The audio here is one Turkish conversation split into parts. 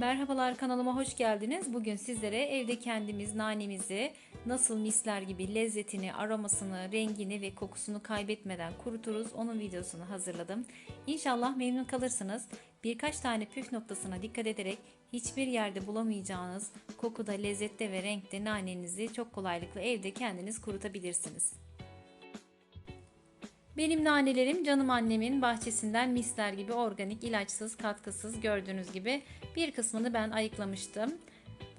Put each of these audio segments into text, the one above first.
Merhabalar kanalıma hoş geldiniz. Bugün sizlere evde kendimiz nanemizi nasıl misler gibi lezzetini, aromasını, rengini ve kokusunu kaybetmeden kuruturuz. Onun videosunu hazırladım. İnşallah memnun kalırsınız. Birkaç tane püf noktasına dikkat ederek hiçbir yerde bulamayacağınız kokuda, lezzette ve renkte nanenizi çok kolaylıkla evde kendiniz kurutabilirsiniz. Benim nanelerim canım annemin bahçesinden misler gibi organik, ilaçsız, katkısız gördüğünüz gibi bir kısmını ben ayıklamıştım.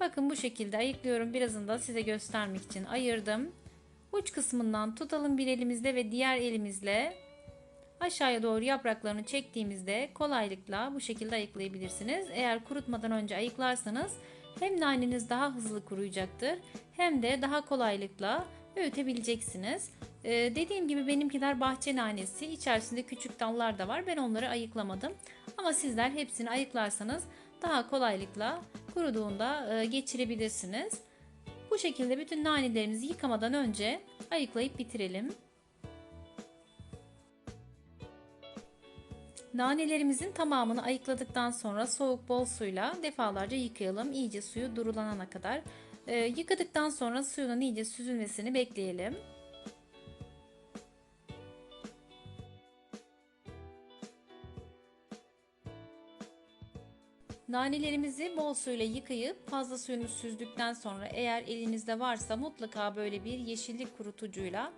Bakın bu şekilde ayıklıyorum. Birazını da size göstermek için ayırdım. Uç kısmından tutalım bir elimizle ve diğer elimizle aşağıya doğru yapraklarını çektiğimizde kolaylıkla bu şekilde ayıklayabilirsiniz. Eğer kurutmadan önce ayıklarsanız hem naneniz daha hızlı kuruyacaktır hem de daha kolaylıkla öğütebileceksiniz. Ee, dediğim gibi benimkiler bahçe nanesi. İçerisinde küçük dallar da var. Ben onları ayıklamadım. Ama sizler hepsini ayıklarsanız daha kolaylıkla kuruduğunda e, geçirebilirsiniz. Bu şekilde bütün nanelerimizi yıkamadan önce ayıklayıp bitirelim. Nanelerimizin tamamını ayıkladıktan sonra soğuk bol suyla defalarca yıkayalım. İyice suyu durulanana kadar. Ee, yıkadıktan sonra suyunun iyice süzülmesini bekleyelim. Nanelerimizi bol suyla yıkayıp fazla suyunu süzdükten sonra eğer elinizde varsa mutlaka böyle bir yeşillik kurutucuyla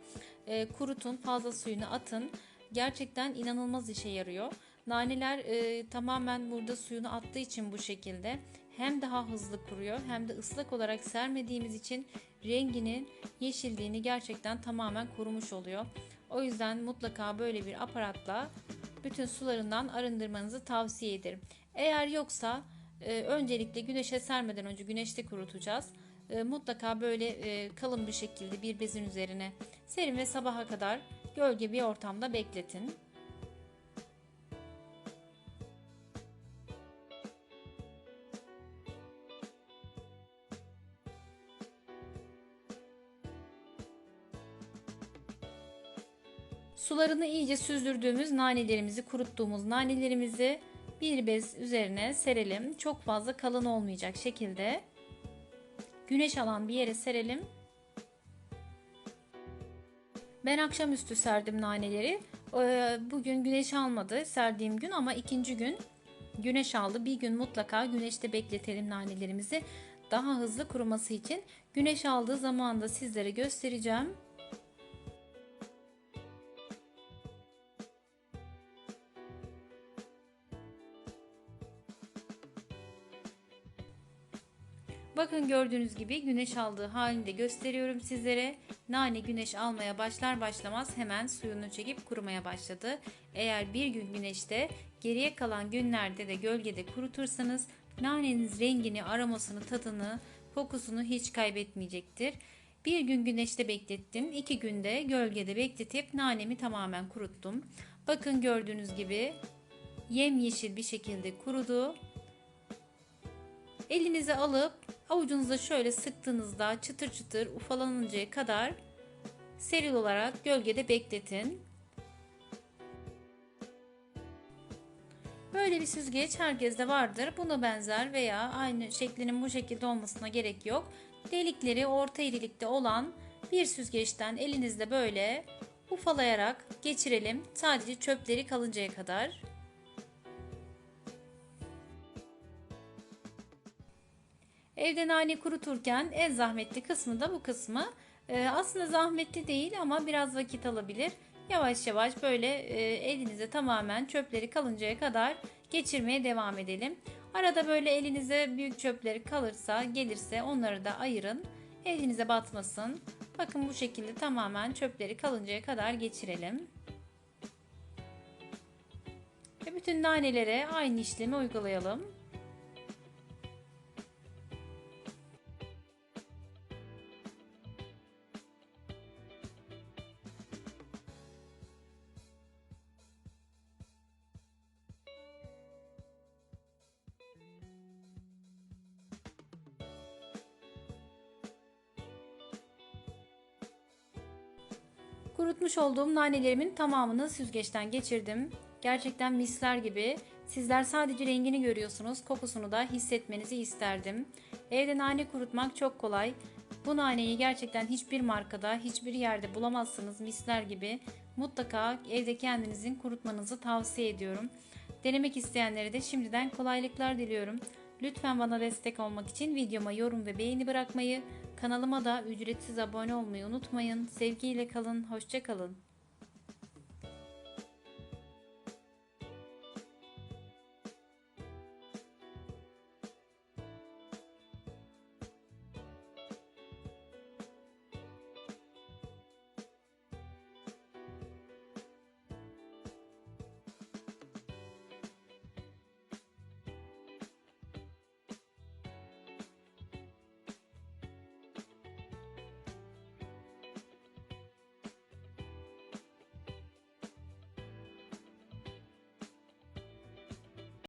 e, kurutun fazla suyunu atın. Gerçekten inanılmaz işe yarıyor. Naneler e, tamamen burada suyunu attığı için bu şekilde hem daha hızlı kuruyor hem de ıslak olarak sermediğimiz için renginin yeşilliğini gerçekten tamamen kurumuş oluyor. O yüzden mutlaka böyle bir aparatla bütün sularından arındırmanızı tavsiye ederim. Eğer yoksa e, öncelikle güneşe sermeden önce güneşte kurutacağız. E, mutlaka böyle e, kalın bir şekilde bir bezin üzerine serin ve sabaha kadar gölge bir ortamda bekletin. Sularını iyice süzdürdüğümüz nanelerimizi, kuruttuğumuz nanelerimizi bir bez üzerine serelim. Çok fazla kalın olmayacak şekilde. Güneş alan bir yere serelim. Ben akşamüstü serdim naneleri. Ee, bugün güneş almadı serdiğim gün ama ikinci gün güneş aldı. Bir gün mutlaka güneşte bekletelim nanelerimizi. Daha hızlı kuruması için güneş aldığı zaman da sizlere göstereceğim. Bakın gördüğünüz gibi güneş aldığı halinde gösteriyorum sizlere. Nane güneş almaya başlar başlamaz hemen suyunu çekip kurumaya başladı. Eğer bir gün güneşte geriye kalan günlerde de gölgede kurutursanız naneniz rengini, aromasını, tadını, kokusunu hiç kaybetmeyecektir. Bir gün güneşte beklettim. iki günde gölgede bekletip nanemi tamamen kuruttum. Bakın gördüğünüz gibi yemyeşil bir şekilde kurudu. Elinize alıp avucunuza şöyle sıktığınızda çıtır çıtır ufalanıncaya kadar seril olarak gölgede bekletin. Böyle bir süzgeç herkeste vardır. Buna benzer veya aynı şeklinin bu şekilde olmasına gerek yok. Delikleri orta irilikte olan bir süzgeçten elinizde böyle ufalayarak geçirelim. Sadece çöpleri kalıncaya kadar. Evde nane kuruturken en zahmetli kısmı da bu kısmı. Ee, aslında zahmetli değil ama biraz vakit alabilir. Yavaş yavaş böyle e, elinize tamamen çöpleri kalıncaya kadar geçirmeye devam edelim. Arada böyle elinize büyük çöpleri kalırsa gelirse onları da ayırın. Elinize batmasın. Bakın bu şekilde tamamen çöpleri kalıncaya kadar geçirelim. Ve bütün nanelere aynı işlemi uygulayalım. Kurutmuş olduğum nanelerimin tamamını süzgeçten geçirdim. Gerçekten misler gibi. Sizler sadece rengini görüyorsunuz, kokusunu da hissetmenizi isterdim. Evde nane kurutmak çok kolay. Bu naneyi gerçekten hiçbir markada, hiçbir yerde bulamazsınız misler gibi. Mutlaka evde kendinizin kurutmanızı tavsiye ediyorum. Denemek isteyenlere de şimdiden kolaylıklar diliyorum. Lütfen bana destek olmak için videoma yorum ve beğeni bırakmayı, kanalıma da ücretsiz abone olmayı unutmayın. Sevgiyle kalın, hoşça kalın.